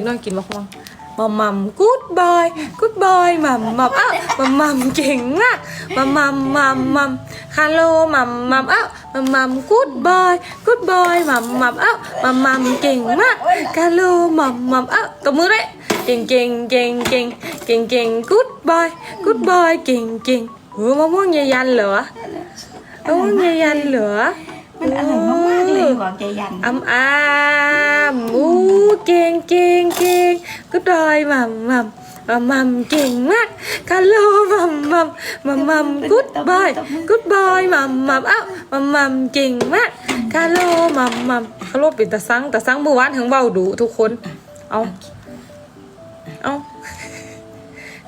กน้อยกินมะม่วงมัมมัมกูดบอยกูดบอยมัมมัมอ้าวมัมมัมเก่งมากมัมมัมมัมมัมฮัลโหลมัมมัมอ้าวมัมมัมกูดบอยกูดบอยมัมมัมอ้าวมัมมัมเก่งมากฮัลโหลมัมมัมอ้าวตบมือเลยเก่งเก่งเก่งเก่งเก่งเก่งกูดบอยกูดบอยเก่งเก่งโอ้มะม่วงยันเหรอมะม่วงยันเหรอ มันอร่อยมากๆเลยหวานใจยันอ้ำอ้ำอู้เก่งเก่งเก่งก็ดอยมัมมัมมัมมัมเก่งมากคาโลมัมมัมมัมมัมกุดบอยกุดบอยมัมมัมเอ้ามัมมัมเก่งมากคาโลมัมมัมคาโลเป็นตาซังตาซังเมื่อวานถึงเบาดูทุกคน เอาเอา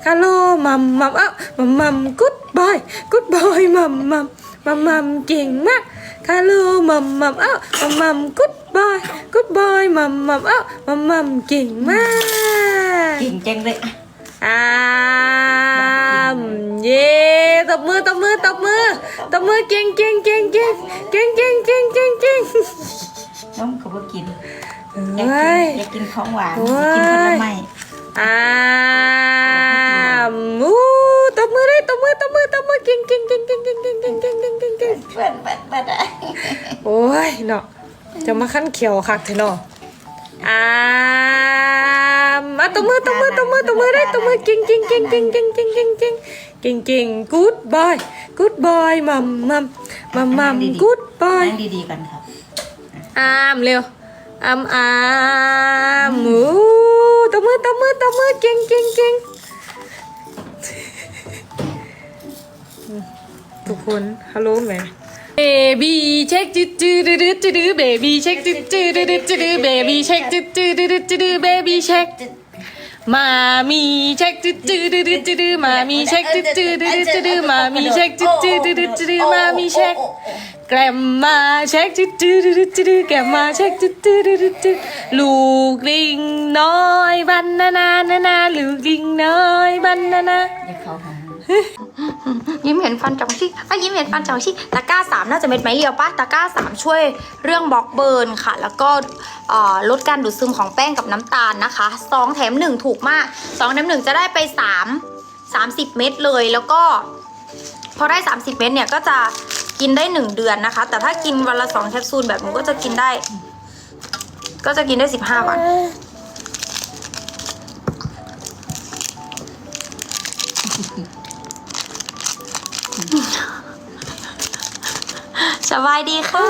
คาโลมัมมัมเอ้ามัมมัมกุดบอยกุดบอยมัมมัมมัมมัมเก่งมาก คาโลมัมมัมเอ้ามัมมัมกุดบอยกุดบอยมัมมัมเอ้ามัมมัมเก่งมากเก่งจังเลยอะอามเย่ตบมือตบมือตบมือตบมือเก่งเก่งเก่งเก่งเก่งเก่งเก่งเก่งเก่งน้องเขาบอกกินเออยาก้ยกินอยากกินของหวานโอ้อยากกินผลยไม้อามอู้ตบมือเลยตบมือตบมือตบมือเก่งเก่งเก่งเก่งเก่งเก่งเก่งเก่งเก่งเก่งเก่งเปิดเปิดเปิด โอ้ยเนาะจะมาขั้นเขียวคักเถอะเนาะอามมาตบมือตบมือตบมือตบมือได้ตบมือเก่งเก่งเก่งเก่งเก่งเก่งเก่งเก่งเก่งเก่ง good boy good boy มัมมัมมัมมัม good boy นั่งดีๆกันครับอามเร็วอามอามมูตบมือตบมือตบมือเก่งเก่งเก่งทุกคนฮัลโหลแม่ เบบี้เช็คจืดจืดดืดจืดเบบี้เช็คจืดจืดดืดจืดเบบี้เช็คจืดจืดดืดจืดเบบี้เช็คมามีเช็คจืดจืดดืดจืดมามีเช็คจืดจืดดืดจืดมามีเช็คจืดจืดดืดจืดมามีเช็คแกรมมาเช็คจุดจุดจุดจุดแกรมมาเช็คจุดจุดจุดจุดลูกลิงน้อยบันนานานานาลูกลิงน้อยบันนานาอ ยิ้มเห็นฟันจ่องชิถ้ายิ้มเห็นฟันจ่องชิตะกร้าสามน่าจะเม็ดไม้เรียวปะตะกร้าสามช่วยเรื่องบล็อกเบิร์นค่ะ แล้วก็ลดการดูดซึมของแป้งกับน้ำตาลนะคะสองแถมหนึ่งถูกมากสองแถมหนึ่งจะได้ไปสามสามสิบเม็ดเลยแล้วก็ พอได้ 30 เม็ดเนี่ยก็จะกินได้ 1 เดือนนะคะ แต่ถ้ากินวันละ2แคปซูลแบบหนูก็จะกินได้ ก็จะกินได้ 15 วัน สบายดีค่ะ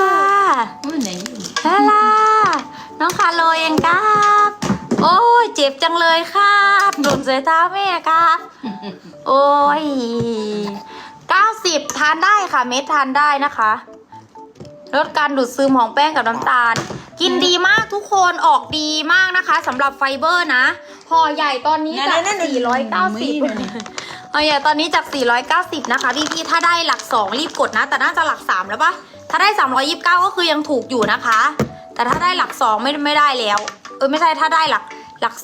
อุ้ยไหนลาลาน้องคาโลเองครับ โอ้ยเจ็บจังเลยครับหล่นใส่เท้าแม่ครับ โอ้ย90ทานได้ค่ะ เม็ดทานได้นะคะ ลดการดูดซึมของแป้งกับน้ำตาล กินดีมากทุกคนออกดีมากนะคะสำหรับไฟเบอร์นะห่อใหญ่ตอนนี้จาก 490ห่อใหญ่ตอนนี้จาก 490 นะคะ พี่พี่ๆถ้าได้หลัก 2 รีบกดนะ แต่น่าจะหลัก 3 แล้วปะ ถ้าได้ 329 ก็คือยังถูกอยู่นะคะ แต่ถ้าได้หลัก 2 ไม่ไม่ได้แล้ว เออไม่ใช่ถ้าได้หลักหลัก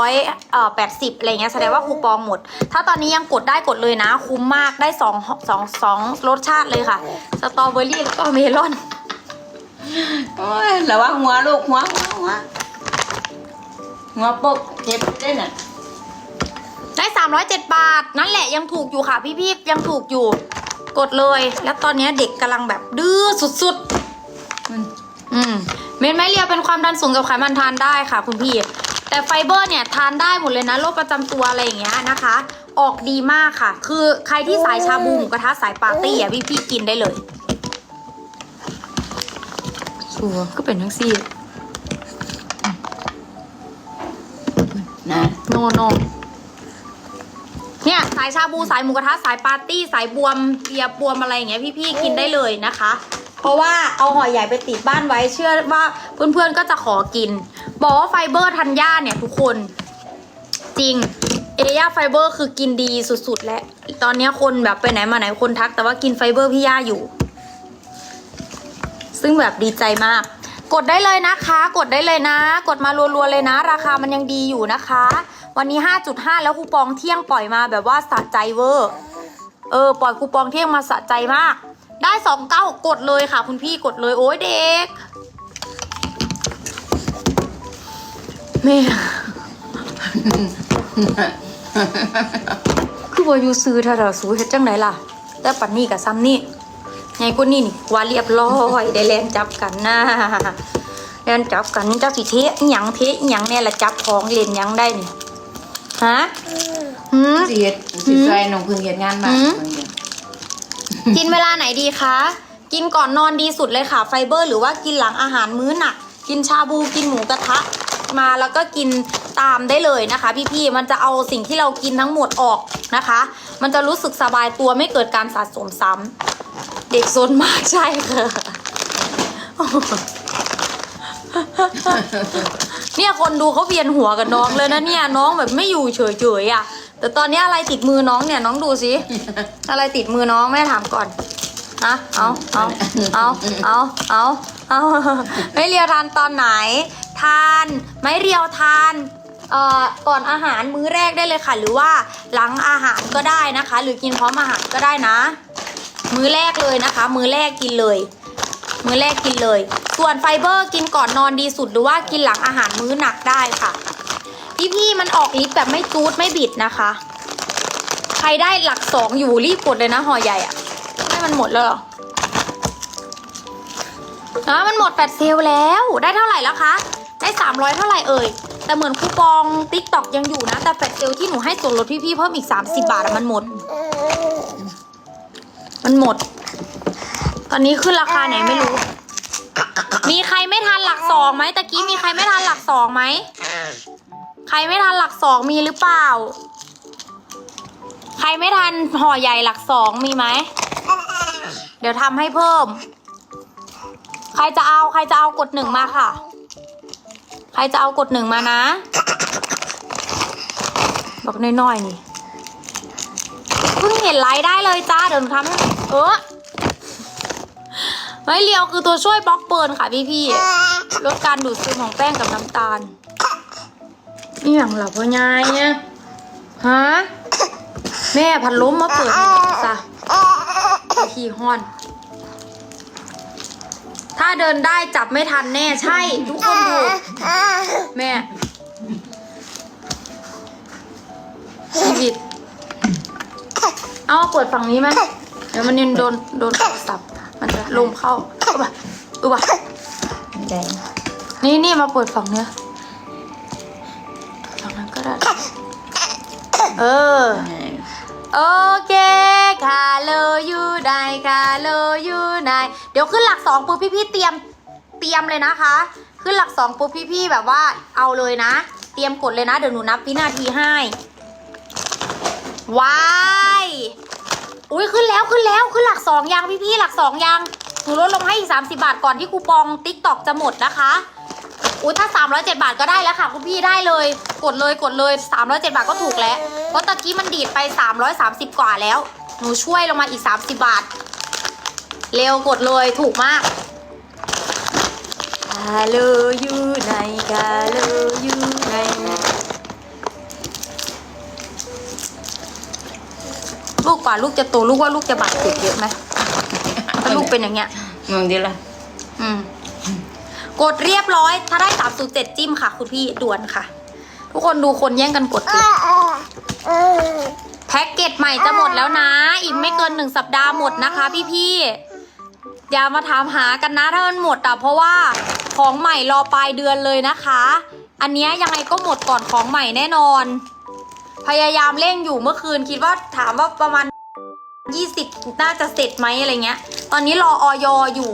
300เอ่อ80 อะไรเงี้ยแสดงว่าคูปองหมด ถ้าตอนนี้ยังกดได้กดเลยนะ คุ้มมากได้2 2 2รสชาติเลยค่ะ สตรอเบอรี่แล้วก็เมลอน โอ้ยระวังหัวลูกหัวหัวหัวหัวปกเจ็บได้น่ะได้ 307 บาท นั่นแหละยังถูกอยู่ค่ะพี่ๆยังถูกอยู่ กดเลย แล้วตอนนี้เด็กกำลังแบบดื้อสุดๆอืมเม็ดไม้เรียวเป็นความดันสูงกับไขมันทานได้ค่ะ คุณพี่ แต่ไฟเบอร์เนี่ยทานได้หมดเลยนะโรคประจำตัวอะไรอย่างเงี้ยนะคะ ออกดีมากค่ะ คือใครที่สายชาบูหมูกระทะสายปาร์ตี้อะพี่ๆกินได้เลยชัวร์ก็เป็นทั้งซี่นะโนโน เนี่ยสายชาบูสายหมูกระทะสายปาร์ตี้สายบวมเบียร์บวมอะไรอย่างเงี้ยพี่ๆกินได้เลยนะคะ เพราะว่าเอาห่อใหญ่ไปติดบ้านไว้เชื่อว่าเพื่อนๆก็จะขอกิน บอกว่าไฟเบอร์ทันย่าเนี่ยทุกคน จริงเอย่าไฟเบอร์คือกินดีสุดๆ และตอนนี้คนแบบไปไหนมาไหนคนทัก แต่ว่ากินไฟเบอร์พี่ย่าอยู่ ซึ่งแบบดีใจมาก กดได้เลยนะคะ กดได้เลยนะ กดมารัวๆเลยนะ ราคามันยังดีอยู่นะคะ วันนี้ 5.5 แล้วคูปองเที่ยงปล่อยมาแบบว่าสะใจเวอร์เออปล่อยคูปองเที่ยงมาสะใจมาก ได้สองเก้ากดเลยค่ะ คุณพี่กดเลยโอ้ยเด็กแม่คือว่าอยู่ซื้อถ้าเราสู้เฮ็ดจังไหนล่ะ แต่ปันนี้กับซ้ำนี่ไงกูนี่นี่ว่าเรียบร้อยได้แลนจับกันนะแลนจับกันนี่เจ้าสิเทะหยังเทะหยังเนี่ยละจับของเล่นหยังได้นี่ ฮะหืม สิเฮ็ดสิช่วยน้องพึ่งเฮ็ดงานบ้านหืมบางอย่างกินเวลาไหนดีคะ กินก่อนนอนดีสุดเลยค่ะ ไฟเบอร์หรือว่ากินหลังอาหารมื้อหนัก กินชาบูกินหมูกระทะ มาแล้วก็กินตามได้เลยนะคะ พี่ๆ มันจะเอาสิ่งที่เรากินทั้งหมดออกนะคะ มันจะรู้สึกสบายตัวไม่เกิดการสะสมซ้ำเด็กซนมากใช่ค่ะ เนี่ยคนดูเขาเวียนหัวกับน้องเลยนะเนี่ยน้องแบบไม่อยู่เฉยๆอะ แต่ตอนนี้อะไรติดมือน้องเนี่ยน้องดูสิอะไรติดมือน้องแม่ถามก่อนนะเอาเอาเอาเอาเอาเอาไม่เรียวทานตอนไหน ทานไม่เรียวทานเอ่อก่อนอาหารมื้อแรกได้เลยค่ะ หรือว่าหลังอาหารก็ได้นะคะ หรือกินพร้อมอาหารก็ได้นะ มื้อแรกเลยนะคะ มื้อแรกกินเลย มื้อแรกกินเลย ส่วนไฟเบอร์กินก่อนนอนดีสุดหรือว่ากินหลังอาหารมื้อหนักได้ค่ะ พี่ๆมันออกฤทธิ์แบบไม่จูดไม่บิดนะคะ ใครได้หลักสองอยู่รีบกดเลยนะห่อใหญ่อะให้มันหมดแล้วหรออะมันหมดแปดเซลแล้วได้เท่าไหร่แล้วคะ ได้สามร้อยเท่าไหร่เอ่ยแต่เหมือนคูปองติ๊กตอกยังอยู่นะ แต่แปดเซลที่หนูให้ส่วนลดพี่ๆเพิ่มอีกสามสิบาทอะมันหมด มันหมด อนนี้ขึ้นราคาไหนไม่รู้ มีใครไม่ทันหลักสองไหมตะกี้มีใครไม่ทันหลักสองไหม ใครไม่ทันหลักสองมีหรือเปล่า ใครไม่ทันห่อใหญ่หลักสองมีไหม เดี๋ยวทำให้เพิ่ม ใครจะเอาใครจะเอากดหนึ่งมาค่ะ ใครจะเอากดหนึ่งมานะบอกน้อยๆนี่เพิ่งเห็นไลฟ์ได้เลยจ้าเดี๋ยวหนูทำเออ ไม่เลียวคือตัวช่วยบล็อกเบิร์นค่ะพี่ๆลดการดูดซึมของแป้งกับน้ำตาลนี่อย่างหลับพ่อยายเนี่ยฮะแม่พัดลมมาเปิดให้ซะขี่ฮอน ถ้าเดินได้จับไม่ทันแน่ใช่ ทุกคนดูแม่ ชีวิต เอาเปิดฝั่งนี้ไหมเดี๋ยวมันยังโดนโดนโทรศัพท์ มันจะลมเข้าอุบะอุบะแดงนี่นี่มาเปิดฝั่งเนี้ยฝั่งนั้นก็ได้ เออ โอเคค่ะเลยูได้ค่ะเลยูได้เดี๋ยวขึ้นหลักสองปุ๊บพี่ๆเตรียมเตรียมเลยนะคะ ขึ้นหลักสองปุ๊บพี่ๆแบบว่าเอาเลยนะ เตรียมกดเลยนะ เดี๋ยวหนูนับวินาทีให้ว้าย อุ้ยขึ้นแล้วขึ้นแล้วขึ้นหลักสองยังพี่ๆหลักสองยังหนูลดลงให้อีก 30 บาทก่อนที่คูปองติ๊กตอกจะหมดนะคะอุ้ยถ้า 307 บาทก็ได้แล้วค่ะคุณพี่ได้เลย กดเลยกดเลย 307 บาทก็ถูกแล้ว เพราะตะกี้มันดีดไป 330 กว่าแล้ว หนูช่วยลงมาอีก 30 บาท เร็วกดเลยถูกมากกาเลอยู่ในกาเล ลูกกว่าลูกจะโตลูกว่าลูกจะบาดเจ็บเยอะไหมถ้าลูกเป็นอย่างเงี้ยงงดีละอืมกดเรียบร้อย ถ้าได้สามสูตรเจ็ดจิ้มค่ะ คุณพี่ด่วนค่ะ ทุกคนดูคนแย่งกันกดสิแพ็กเกจใหม่จะหมดแล้วนะ อีกไม่เกินหนึ่งสัปดาห์หมดนะคะพี่พี่ๆอย่ามาถามหากันนะถ้ามันหมดอะเพราะว่าของใหม่รอปลายเดือนเลยนะคะ อันเนี้ยยังไงก็หมดก่อนของใหม่แน่นอน พยายามเร่งอยู่เมื่อคืนคิดว่าถามว่าประมาณ 20 น่าจะเสร็จไหมอะไรเงี้ย ตอนนี้รอออยอยู่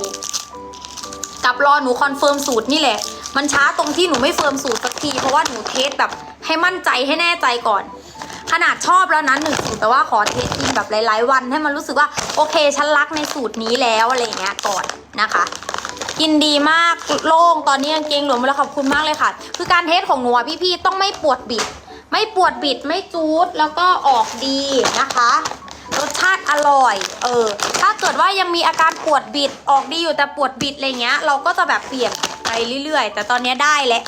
กับรอหนูคอนเฟิร์มสูตรนี่แหละ มันช้าตรงที่หนูไม่เฟิร์มสูตรสักที เพราะว่าหนูเทสแบบให้มั่นใจให้แน่ใจก่อน ขนาดชอบแล้วนะหนึ่งสูตรแต่ว่าขอเทสกินแบบหลาย ๆ วันให้มันรู้สึกว่าโอเคฉันรักในสูตรนี้แล้วอะไรเงี้ยก่อนนะคะกินดีมากโล่งตอนนี้กางเกงหลวมแล้วขอบคุณมากเลยค่ะ คือการเทสของหนูพี่ๆต้องไม่ปวดบิด ไม่ปวดบิดไม่จูดแล้วก็ออกดีนะคะรสชาติอร่อย เออ ถ้าเกิดว่ายังมีอาการปวดบิดออกดีอยู่แต่ปวดบิดอะไรเงี้ย เราก็จะแบบเปลี่ยนไปเรื่อยๆ แต่ตอนเนี้ยได้แล้ว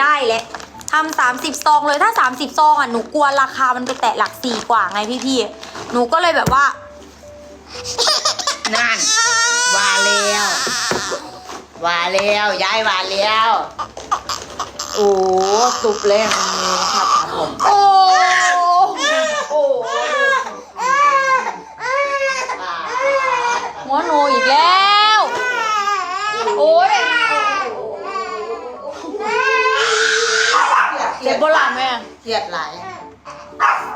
ได้แล้วทำสามสิบซองเลยถ้าสามสิบซองอะหนูกลัวราคามันไปแตะหลักสี่กว่าไงพี่ๆหนูก็เลยแบบว่า นั่นว่าแล้วว่าแล้วย้ายว่าแล้วโอ้ตุบเลยครับครับผม โอ้โอ้หัวโนอีกแล้ว โอ้ยเจ็บปะหลังแม่เครียดหลาย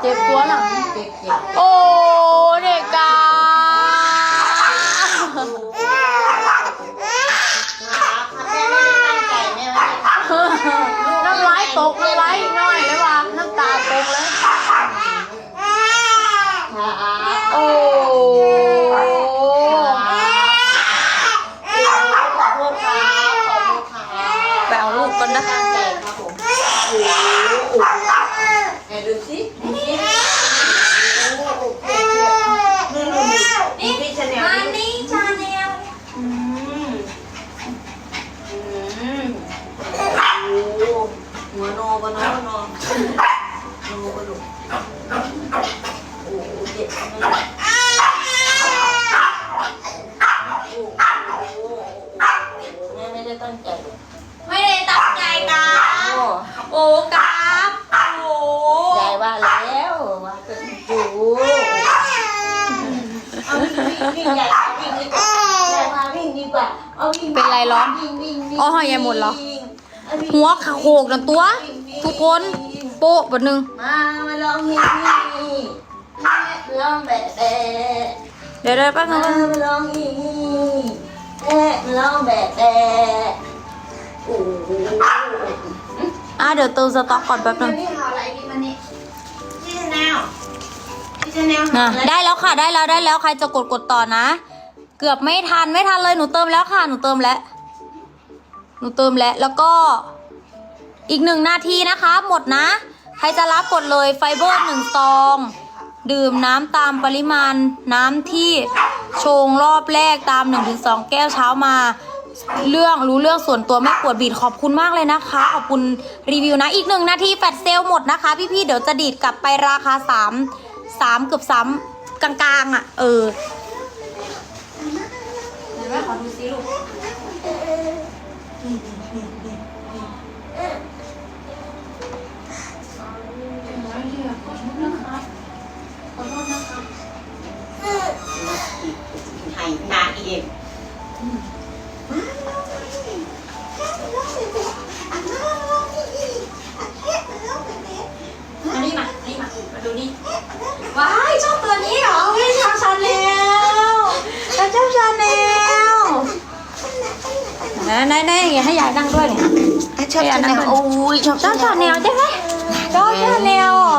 เจ็บตัวหลังเครียดเครียดโอ้เด็กกา ครับแม่ไม่ได้ตั้งใจแม่ไม่ได้ตั้งใจ น้ำลายตกน้ำลายน้อยเลยว่ะน้ำตาตกเลย ครับ โอ้ ขอโทษครับขอโทษครับ ไปเอาลูกก่อ นนะตั้งใจครับผมโอ้โหโอ้โหไหนดูสิดูสิโอ้โหเครียดเครียดนู่นนู่นนี่พี่ชาแนล มา นี่ นี่ชาแนล อืมอืมโอ้โหหัวโนบะโนบะโนโนบะโนโอ้โหเจ็บจังเลยโอ้โหแม่ไม่ได้ตั้งใจ ไม่ได้ตั้งใจกรา โอ้ บโอ้กราบโอ้ ยายว่าแล้วว่า เอาวิ่งวิ่งวิ่พาวิ่งดีกว่ายายพาวิ่งดีกว่าเอาวิ่งเป็นไรร้อนวิ่งวิ่งวิ่งอ๋อหอยายหมดเหรอ วิ่งหัวขาโขกนะตัว ทุกคนโป๊ะบนหนึ่งมามาลองเฮียนี่ลองแบะแบะเดี๋ยวเดี๋ยวแป๊บนึมางมาลองเฮียแอะลองแบะแบะโอ้โหอะเดี๋ยวเติมสต็อกก่อนแป๊บนึงพี่หาอะไรดีมานี่พี่ชาแนลพี่ชาแนลนะหา อะไรได้แล้วค่ะได้แล้วได้แล้วใครจะกดกดต่อนะ เกือบไม่ทันไม่ทันเลยหนูเติมแล้วค่ะหนูเติมแล้ว หนูเติมแล้วแล้วก็อีกหนึ่งนาทีนะคะ หมดนะ ใครจะรับกดเลยไฟเบอร์หนึ่งซอง ดื่มน้ำตามปริมาณน้ำที่ชงรอบแรกตาม 1-2 แก้วเช้ามา เรื่องรู้เรื่องส่วนตัวไม่ปวดบีดขอบคุณมากเลยนะคะ ขอบคุณรีวิวนะ อีกหนึ่งนาทีแฟดเซลลหมดนะคะ พี่ๆ เดี๋ยวจะดีดกลับไปราคา 3 3เกือบ3กลางๆอะ เออไหนแม่ขอดูซิลูกให้หนาเอง นนี้มาอันนี้มามาดูนี่ว้ายชอบตัวนี้เหรอไม่ชอบชาแนลชอบชาแนลไหนไหนๆอย่าให้ยายนั่งด้วยเนี่ยชอบชาแนลโอ้ยชอบชอบชาแนลใช่ไหมชอบชาแนลเหรอ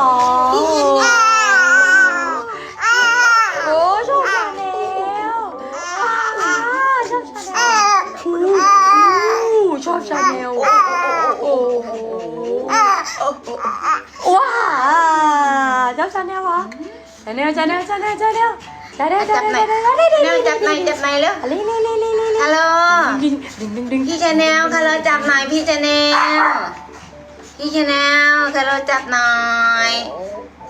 ว้าวชอบชาแนลวะชาแนลชาแนลชาแนลชาแนลชาแนลชาจับแนไหนลชาแนลแนวจับไหนจับไหนเร็วเร็วเร็วเร็วเร็วเร็วฮัลโหลดึงดึงดึงดึงพี่ชาแนลฮัลโหลจับหน่อยพี่ชาแนลพี่ชาแนลฮัลโหลจับหน่อย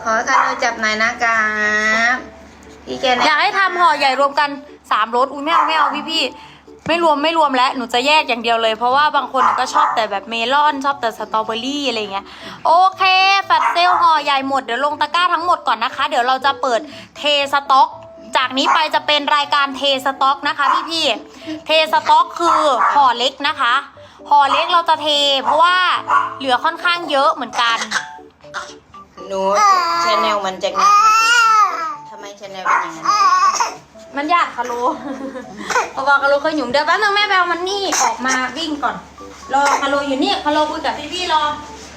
ขอฮัลโหลจับหน่อยนะครับพี่ชาแนอยาลกให้ทำห่อใหญ่รวมกันสามรสอุ้ยไม่เอาไม่เอาพี่พี่ๆ ไม่รวมไม่รวมแล้วหนูจะแยกอย่างเดียวเลย เพราะว่าบางคนก็ชอบแต่แบบเมลอนชอบแต่สตรอเบอรี่อะไรเงี้ยโอเคแฟตเซลห่อใหญ่หมดเดี๋ยวลงตะกร้าทั้งหมดก่อนนะคะ เดี๋ยวเราจะเปิดเทสต็อก จากนี้ไปจะเป็นรายการเทสต็อกนะคะพี่พี่เทสต็อกคือห่อเล็กนะคะห่อเล็กเราจะเท เพราะว่าเหลือค่อนข้างเยอะเหมือนกันหนูชาแนลมันจะงับทำไมชาแนลเป็นอย่างนั้น มันยากคาโลเพราะว่าคาโลเคยหยุ่มเดี๋ยวแป๊บนึงแม่แบลมันนี่ออกมาวิ่งก่อน รอคาโลอยู่นี่คาโลคุยกับพี่พี่ๆรอ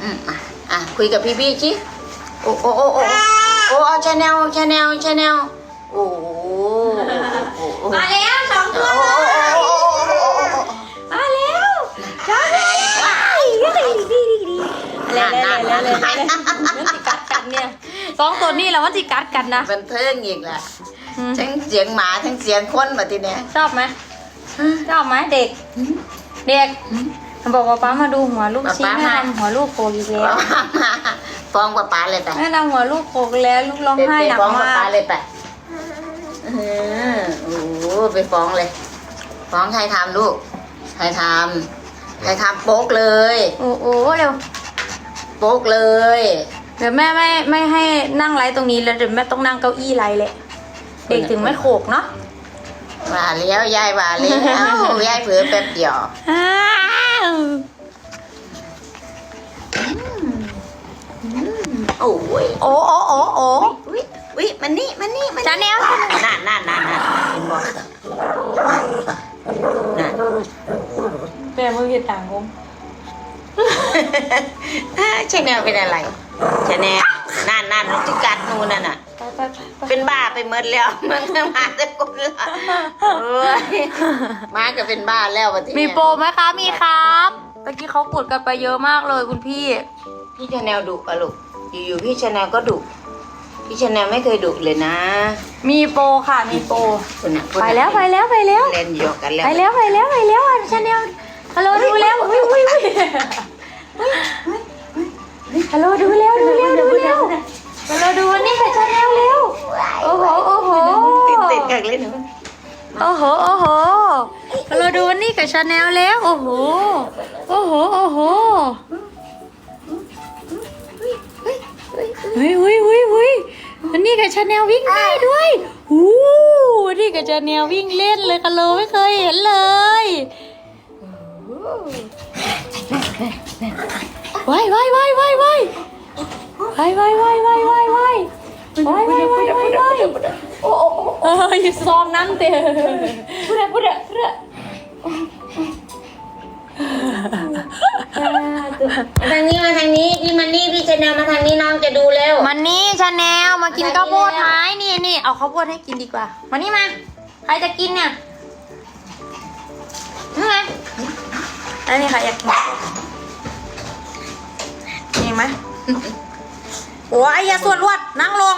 อืมอะอะคุยกับพี่พี่ชิโอ้โอ้โอ้โอ้โอ้เอาชาแนลชาแนลชาแนลโอ้โหโอ้โหมาแล้วสองตัวโอ้เลยโอ้โอ้โอ้โอ้มาแล้วจ้าเลยว้ายดีดีดีดีแล้วแล้วแล้วแล้วแล้วมันติกัดกันเนี่ยสองตัวนี้แล้วมันติกัดกันนะบันเทิงอีกแหละอืม ทั้งเสียงหมาทั้งเสียงคนแบบทีเนี้ยชอบไหมชอบไหมเด็ก เด็กบอกว่าป้ามาดูหัวลูกชิ้นแม่ทำหัวลูกโกอีกแล้วฟ้องป้าป๋าเลยไปแม่ทำหัวลูกโกอีกแล้ว ลูกร้องไปไห้หนักฟ้องป้าามป๋ากเลยไปเออโอ้โหไปฟ้องเลย ฟ้องใครทำลูกใครทำใครทำโป๊กเลย โอ้โหเร็วโโป๊กเลย เดี๋ยวแม่ไม่ไม่ให้นั่งไลฟ์ตรงนี้แล้วเดี๋ยวแม่ต้องนั่งเก้าอี้ไลฟ์เลย เด็กถึงไม่โขกเนาะว่าแล้วยายว่าแล้วยายเผือแป๊บเดียวอ้าวโอ้ยโอ้โอ้โอ้โอ้วิวิมันนี่มันนี่มันจาแนวนั่นนั่นนั่นนั่นเห็นบอกนั่นแม่มือเห็ดต่างผมชาแนลเป็นอะไรชาแนลนั่นนั่นที่กัดนูนนั่นน่ะ ไปหมดแล้วมันจะมาจะกุนละเอ้ยมาก็เป็นบ้าแล้ววันที่มีโปรไหมคะ มีครับเมื่อกี้เขากดกันไปเยอะมากเลยคุณพี่ พี่ชาแนลดุอะลูกอยู่ๆพี่ชาแนลก็ดุพี่ชาแนลไม่เคยดุเลยนะ มีโปรค่ะ มีโปรคุณน่ะคุณไปน่ะแล้วไปแล้วไปแล้วเล่นโยกกันแล้วไปแล้วไปแล้วไปแล้วอะชาแนลฮัลโหลดูแล้วอุ้ยอุ้ยอุ้ยฮัลโหลดูแล้วดูแล้วดูแล้วฮัลโหลดูวันนี้กับชาแนลเร็วโอ้โหโอ้โห ติดติดกันเลยหนู โอ้โหโอ้โหฮัลโหลดูวันนี้กับชาแนลแล้ว โอ้โห โอ้โห โอ้โหเฮ้ยเฮ้ยเฮ้ยเฮ้ยวันนี้กับชาแนลวิ่งได้ด้วยอู้วันนี้กับชาแนลวิ่งเล่นเลยฮัลโหลไม่เคยเห็นเลยว้ายว้ายว้ายว้ายว้ายว้ายว้ายว้ายว้ายว้ายว้ายว้ายว้าย โอ้โอ้เอออย่าซ้อมนั่งเตะพูดอะพูดอะพูดอะทางนี้มาทางนี้พี่มันนี่พี่ชาแนลมาทางนี้น้องจะดูแล้วมันนี่ชาแนลมากินข้าวโพดไหมนี่นี่เอาข้าวโพดให้กินดีกว่ามานี่มาใครจะกินเนี่ยนี่ไงอันนี้ใครอยากกินนี่ไหมโอ้ยอย่าสวนรวดนั่งลง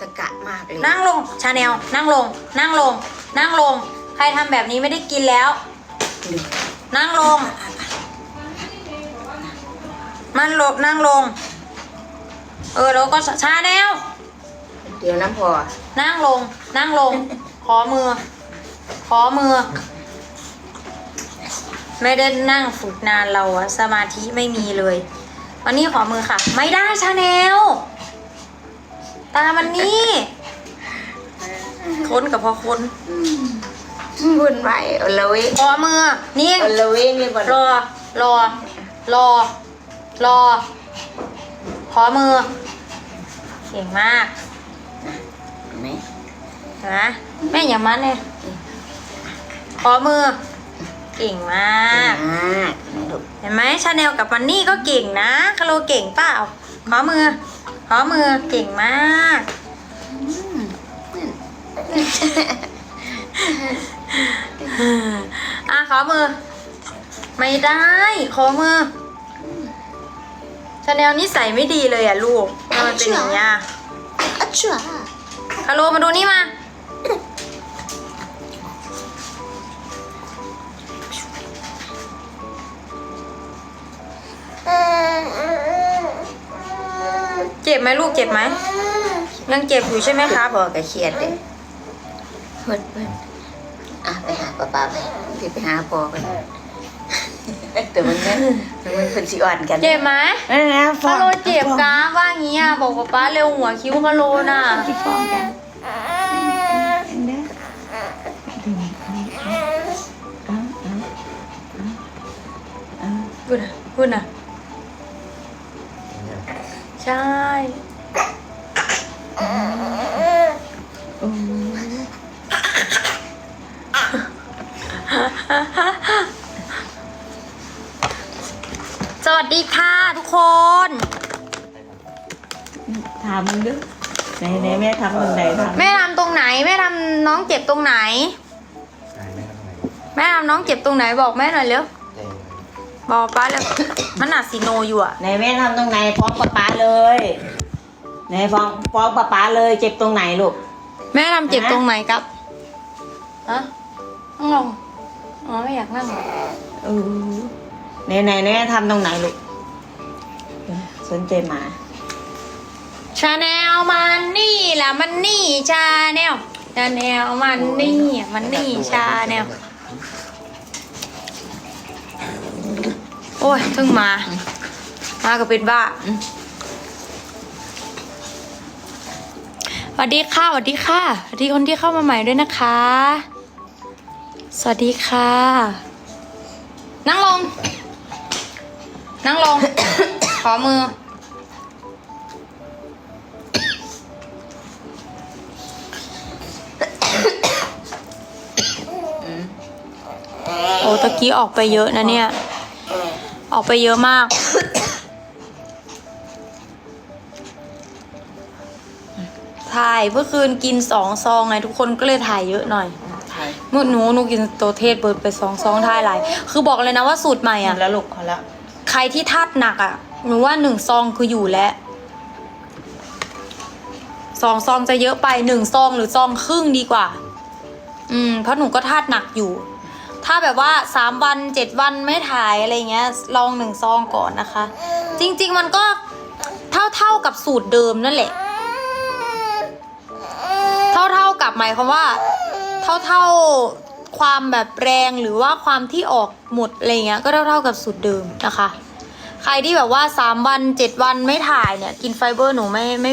ตะกะมากเลย นั่งลงชาแนลนั่งลง นั่งลง นั่งลง ใครทำแบบนี้ไม่ได้กินแล้ว นั่งลง มันลงนั่งลง เออแล้วก็ชาแนลเดี๋ยวน้ำพอ นั่งลง นั่งลง ขอมือ ขอมือ ไม่ได้นั่งฝึกนานเราอะสมาธิไม่มีเลย วันนี้ขอมือค่ะ ไม่ได้ชาแนล ตามันนี่ค้นกับพอค้นวุ่นวายเอาละเว้ยขอมือนี่เอาละเว้ยนี่ก่อนรอ รอ รอ รอ ขอมือ เก่งมากเห็นไหมเห็นะแม่อย่ามันเลยขอมือ เก่งมากมากลูกเห็นไหมชาแนลกับมันนี่ก็เก่งนะคาโลเก่งเปล่าขอมือ ขอมือเก่งมากอะขอมือ ไม่ได้ ขอมือชาแนลนิสัยไม่ดีเลยอะลูกทำไมเป็นอย่างนี้ยอัจฉริยะคาโลมาดูนี่มาเจ็บไหมลูกเจ็บไหมยังเจ็บอยู่ใช่ไหมครับพอกับเครียดเลยเพื่อนเพื่อนอะไปหาป้าป้าไปพี่ไปหาพอกันแต่มันนั้นแต่มันเป็นสีอ่อนกันเจ็บไหมนั่นนะคาโลเจ็บกาว่างี้อะบอกป๊าป๊าเร็วหัวคิ้วคาโลน่ะฟ้องกันพูดนะพูดนะ ใช่สวัสดีค่ะทุกคน ถามมึงดิไหนไหนแม่ทำตรงไหนทำแม่ทำตรงไหน แม่ทำน้องเจ็บตรงไหน แม่ทำน้องเจ็บตรงไหนบอกแม่หน่อยเร็ว บอกป้าเร็วมันหนาซีโนอยู่อะ ไหนแม่ทำตรงไหนฟ้องป้าป๊าเลยไหนฟ้องฟ้องป้าป๊าเลยเจ็บตรงไหนลูก แม่ทำเจ็บตรงไหนครับฮะนั่งลงอ๋อไม่อยากนั่งเหรอเออไหนไหนแม่ทำตรงไหนลูก สนใจหมาชาแนลมันนี่แหละมันนี่ชาแนลชาแนลมันนี่มันนี่ชาแนล โอ้ยเพิ่งมา มามาก็เป็นบ้าอืมสวัสดีค่ะสวัสดีค่ะสวัสดีคนที่เข้ามาใหม่ด้วยนะคะ สวัสดีค่ะ นั่งลง นั่งลง ขอมือ โอ้ตะกี้ออกไปเยอะนะเนี่ย ออกไปเยอะมาก ถ่ายเมื่อคืนกินสองซองไงทุกคนก็เลยถ่ายเยอะหน่อยถ่ายเมื่อหนูหนูกินโตเทศเบิร์ดไปสองซองถ่ายหลาย คือบอกเลยนะว่าสูตรใหม่อะอะแล้วลูกเขาแล้วใครที่ธาตุหนักอะ หนูว่าหนึ่งซองคืออยู่แล้วสองซองจะเยอะไปหนึ่งซองหรือซองครึ่งดีกว่า อืม เพราะหนูก็ธาตุหนักอยู่ ถ้าแบบว่าสามวันเจ็ดวันไม่ถ่ายอะไรเงี้ย ลองหนึ่งซองก่อนนะคะ จริง ๆ มันก็เท่าเท่ากับสูตรเดิมนั่นแหละ เท่าเท่ากับหมายความว่า เท่าเท่าความแบบแรงหรือว่าความที่ออกหมดอะไรเงี้ยก็เท่าเท่ากับสูตรเดิมนะคะ ใครที่แบบว่าสามวันเจ็ดวันไม่ถ่ายเนี่ย กินไฟเบอร์หนูไม่ไม่